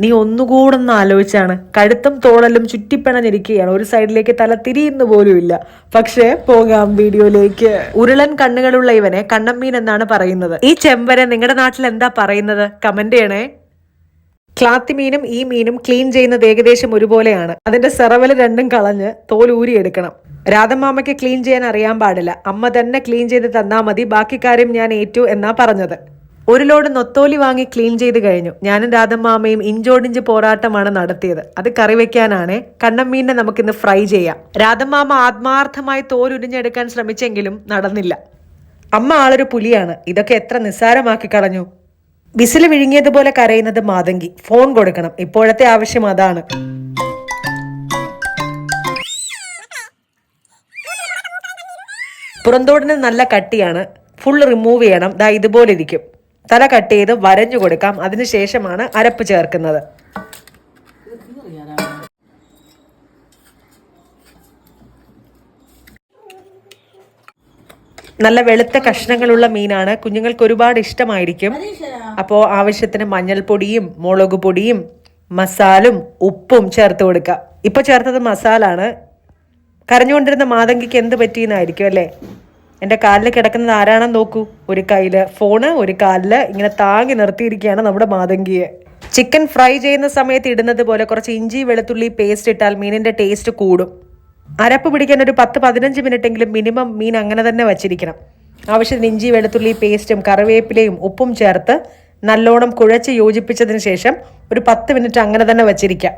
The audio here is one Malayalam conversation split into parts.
നീ ഒന്നുകൂടെ ഒന്ന് ആലോചിച്ചാണ്. കഴുത്തും തോളലും ചുറ്റിപ്പണഞ്ഞിരിക്കുകയാണ്. ഒരു സൈഡിലേക്ക് തല തിരിയുന്നു പോലുമില്ല പക്ഷേ പോകാം വീഡിയോയിലേക്ക്. ഉരുളൻ കണ്ണുകളുള്ള ഇവനെ കണ്ണമ്മീൻ എന്നാണ് പറയുന്നത്. ഈ ചെമ്പനെ നിങ്ങളുടെ നാട്ടിൽ എന്താ പറയുന്നത്? കമന്റ് ചെയ്യണേ. ക്ലാത്തി മീനും ഈ മീനും ക്ലീൻ ചെയ്യുന്നത് ഏകദേശം ഒരുപോലെയാണ്. അതിന്റെ സെറവൽ രണ്ടും കളഞ്ഞ് തോൽ ഊരിയെടുക്കണം. രാധമാമയ്ക്ക് ക്ലീൻ ചെയ്യാൻ അറിയാൻ പാടില്ല. അമ്മ തന്നെ ക്ലീൻ ചെയ്ത് തന്നാൽ മതി. ബാക്കി കാര്യം ഞാൻ ഏറ്റു എന്നാ പറഞ്ഞത്. ഒരു ലോഡ് നൊത്തോലി വാങ്ങി ക്ലീൻ ചെയ്ത് കഴിഞ്ഞു. ഞാനും രാധമ്മാമയും ഇഞ്ചോടിഞ്ച് പോരാട്ടമാണ് നടത്തിയത്. അത് കറി വെക്കാനാണ്. കണ്ണമ്മീനെ നമുക്കിന്ന് ഫ്രൈ ചെയ്യാം. രാധമ്മാമ ആത്മാർത്ഥമായി തോലുരിഞ്ഞെടുക്കാൻ ശ്രമിച്ചെങ്കിലും നടന്നില്ല. അമ്മ ആളൊരു പുലിയാണ്. ഇതൊക്കെ എത്ര നിസ്സാരമാക്കി കളഞ്ഞു. വിസിൽ വിഴുങ്ങിയതുപോലെ കരയുന്നത് മാതങ്കി. ഫോൺ കൊടുക്കണം. ഇപ്പോഴത്തെ ആവശ്യം അതാണ്. പുറന്തോടിന് നല്ല കട്ടിയാണ്. ഫുൾ റിമൂവ് ചെയ്യണം. ദാ ഇതുപോലെ ഇരിക്കും തല കട്ട് ചെയ്ത് വരഞ്ഞു കൊടുക്കാം. അതിനുശേഷമാണ് അരപ്പ് ചേർക്കുന്നത്. നല്ല വെളുത്ത കഷ്ണങ്ങളുള്ള മീനാണ്. കുഞ്ഞുങ്ങൾക്ക് ഒരുപാട് ഇഷ്ടമായിരിക്കും. അപ്പോൾ ആവശ്യത്തിന് മഞ്ഞൾപ്പൊടിയും മുളക് പൊടിയും മസാലും ഉപ്പും ചേർത്ത് കൊടുക്കുക. ഇപ്പോൾ ചേർത്തത് മസാലാണ്. കരഞ്ഞുകൊണ്ടിരുന്ന മാതങ്കിക്ക് എന്ത് പറ്റിയെന്നായിരിക്കും അല്ലേ? എന്റെ കാലിൽ കിടക്കുന്നത് ആരാണെന്ന് നോക്കൂ. ഒരു കയ്യിൽ ഫോണ് ഒരു കാലിൽ ഇങ്ങനെ താങ്ങി നിർത്തിയിരിക്കുകയാണ് നമ്മുടെ മാതങ്കിയെ. ചിക്കൻ ഫ്രൈ ചെയ്യുന്ന സമയത്ത് ഇടുന്നത് പോലെ കുറച്ച് ഇഞ്ചി വെളുത്തുള്ളി പേസ്റ്റ് ഇട്ടാൽ മീനിന്റെ ടേസ്റ്റ് കൂടും. അരപ്പ് പിടിക്കാൻ ഒരു പത്ത് പതിനഞ്ച് മിനിറ്റ് എങ്കിലും മിനിമം മീൻ അങ്ങനെ തന്നെ വച്ചിരിക്കണം. ആവശ്യത്തിന് ഇഞ്ചി വെളുത്തുള്ളി പേസ്റ്റും കറിവേപ്പിലയും ഉപ്പും ചേർത്ത് നല്ലോണം കുഴച്ച് യോജിപ്പിച്ചതിന് ശേഷം ഒരു പത്ത് മിനിറ്റ് അങ്ങനെ തന്നെ വച്ചിരിക്കാം.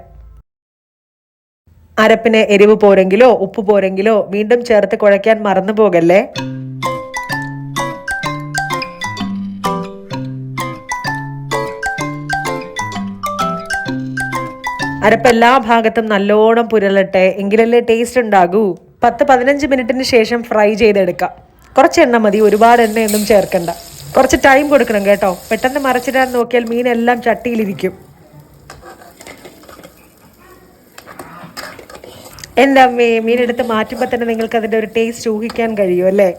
അരപ്പിന് എരിവ് പോരെങ്കിലോ ഉപ്പ് പോരെങ്കിലോ വീണ്ടും ചേർത്ത് കുഴയ്ക്കാൻ മറന്നു പോകല്ലേ? അരപ്പ് എല്ലാ ഭാഗത്തും നല്ലോണം പുരലട്ടെ എങ്കിലല്ലേ ടേസ്റ്റ് ഉണ്ടാകൂ. പത്ത് പതിനഞ്ച് മിനിറ്റിന് ശേഷം ഫ്രൈ ചെയ്തെടുക്കാം. കുറച്ച് എണ്ണ മതി ഒരുപാട് എണ്ണയൊന്നും ചേർക്കണ്ട. കുറച്ച് ടൈം കൊടുക്കണം കേട്ടോ. പെട്ടെന്ന് മറച്ചിടാൻ നോക്കിയാൽ മീനെല്ലാം ചട്ടിയിലിരിക്കും. എന്റെ അമ്മേ മീനെടുത്ത് മാറ്റുമ്പോൾ തന്നെ നിങ്ങൾക്ക് അതിന്റെ ഒരു ടേസ്റ്റ് ഊഹിക്കാൻ കഴിയും അല്ലേ?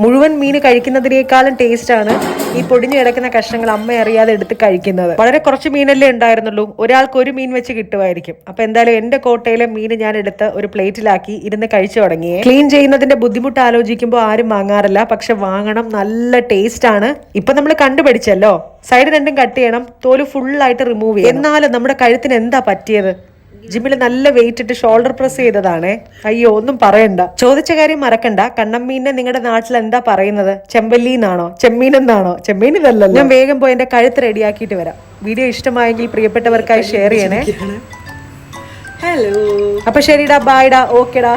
മുഴുവൻ മീൻ കഴിക്കുന്നതിനേക്കാളും ടേസ്റ്റാണ് ഈ പൊടിഞ്ഞു കിടക്കുന്ന കഷ്ണങ്ങൾ അമ്മ അറിയാതെ എടുത്ത് കഴിക്കുന്നത്. വളരെ കുറച്ച് മീനല്ലേ ഉണ്ടായിരുന്നുള്ളൂ. ഒരാൾക്ക് ഒരു മീൻ വെച്ച് കിട്ടുമായിരിക്കും. അപ്പൊ എന്തായാലും എന്റെ കോട്ടയിലെ മീൻ ഞാൻ എടുത്ത് ഒരു പ്ലേറ്റിലാക്കി ഇരുന്ന് കഴിച്ചു തുടങ്ങി. ക്ലീൻ ചെയ്യുന്നതിന്റെ ബുദ്ധിമുട്ട് ആലോചിക്കുമ്പോൾ ആരും വാങ്ങാറില്ല. പക്ഷെ വാങ്ങണം നല്ല ടേസ്റ്റ് ആണ്. ഇപ്പൊ നമ്മൾ കണ്ടുപിടിച്ചല്ലോ സൈഡ് രണ്ടും കട്ട് ചെയ്യണം. തോൽ ഫുള്ളായിട്ട് റിമൂവ് ചെയ്യണം. എന്നാലും നമ്മുടെ കഴുത്തിന് എന്താ പറ്റിയത്? ജിമ്മിൽ നല്ല വെയിറ്റ് ഇട്ട് ഷോൾഡർ പ്രസ് ചെയ്തതാണേ. അയ്യോ ഒന്നും പറയണ്ട. ചോദിച്ച കാര്യം മറക്കണ്ട. കണ്ണമ്മീനെ നിങ്ങളുടെ നാട്ടിൽ എന്താ പറയുന്നത്? ചെമ്പല്ലി എന്നാണോ ചെമ്മീൻ എന്നാണോ ചെമ്മീൻ ഇതല്ലല്ലോ ഞാൻ വേഗം പോയി എന്റെ കഴുത്ത് റെഡിയാക്കിയിട്ട് വരാം. വീഡിയോ ഇഷ്ടമായെങ്കിൽ പ്രിയപ്പെട്ടവർക്കായി ഷെയർ ചെയ്യണേ. ഹലോ. അപ്പൊ ശരിടാ ബായ്ഡാ ഓക്കെടാ.